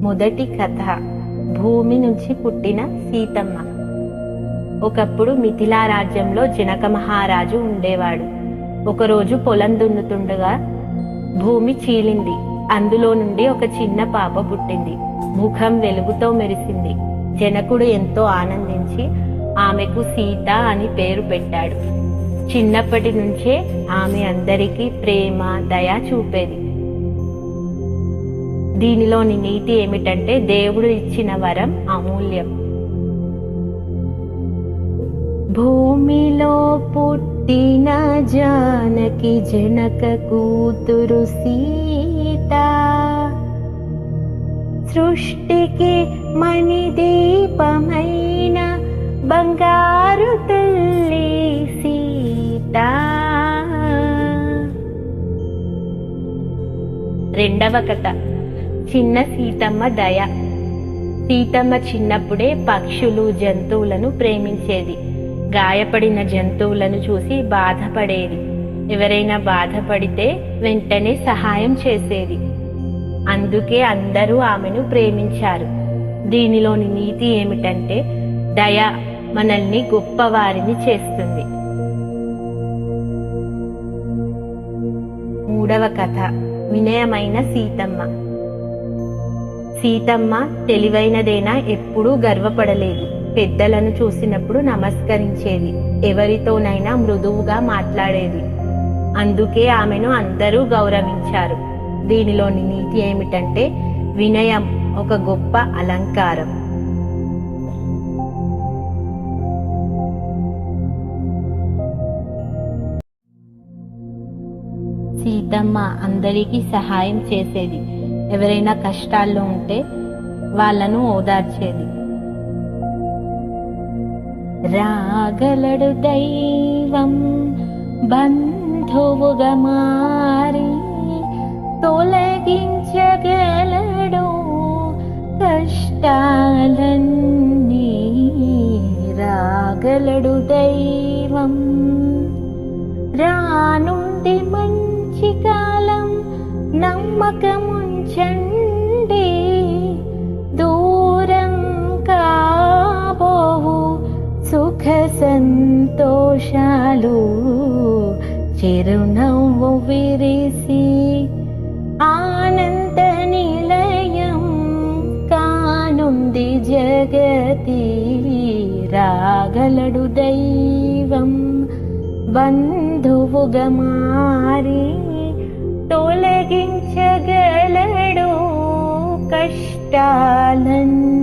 మొదటి కథ. భూమి నుంచి పుట్టిన సీతమ్మ. ఒకప్పుడు మిథిలా రాజ్యంలో జనక మహారాజు ఉండేవాడు. ఒకరోజు పొలం దున్నుతుండగా భూమి చీలింది. అందులో నుండి ఒక చిన్న పాప పుట్టింది. ముఖం వెలుగుతో మెరిసింది. జనకుడు ఎంతో ఆనందించి ఆమెకు సీత అని పేరు పెట్టాడు. చిన్నప్పటి నుంచే ఆమె అందరికీ ప్రేమ దయ చూపేది. దీనిలోని నీతి ఏమిటంటే దేవుడు ఇచ్చిన వరం అమూల్యం. భూమిలో పుట్టిన జానకి జనక కూతురు సీత. సృష్టికి మణి దీపమైన బంగారు తల్లి సీత. రెండవ కథ. చిన్న సీతమ్మ దయ. సీతమ్మ చిన్నప్పుడే పక్షులు జంతువులను ప్రేమించేది. గాయపడిన జంతువులను చూసి బాధపడేది. ఎవరైనా బాధపడితే వెంటనే సహాయం చేసేది. అందుకే అందరూ ఆమెను ప్రేమించారు. దీనిలోని నీతి ఏమిటంటే దయ మనల్ని గొప్పవారిని చేస్తుంది. మూడవ కథ. వినయమైన సీతమ్మ. సీతమ్మ తెలివైనదేనా ఎప్పుడూ గర్వపడలేదు. పెద్దలను చూసినప్పుడు నమస్కరించేది. ఎవరితోనైనా మృదువుగా మాట్లాడేది. అందుకే ఆమెను అందరూ గౌరవించారు. దీనిలోని నీతి ఏమిటంటే వినయం ఒక గొప్ప అలంకారం. సీతమ్మ అందరికీ సహాయం చేసేది. ఎవరైనా కష్టాల్లో ఉంటే వాళ్ళను ఓదార్చేది. రాగలడు దైవం బంధువుగా మారి తొలగించగలడు కష్టాలన్నీ. రాగలడు దైవం రానుంది మంచి కాలం నమ్మకముంచండి దూరం కాబోవు సుఖ సంతోషాలు చిరునవ్వు విరిసి ఆనంద నిలయం కానుంది జగతి రాగలడు దైవం బంధువుగా మారి తొలగి जगलडो कष्टालन्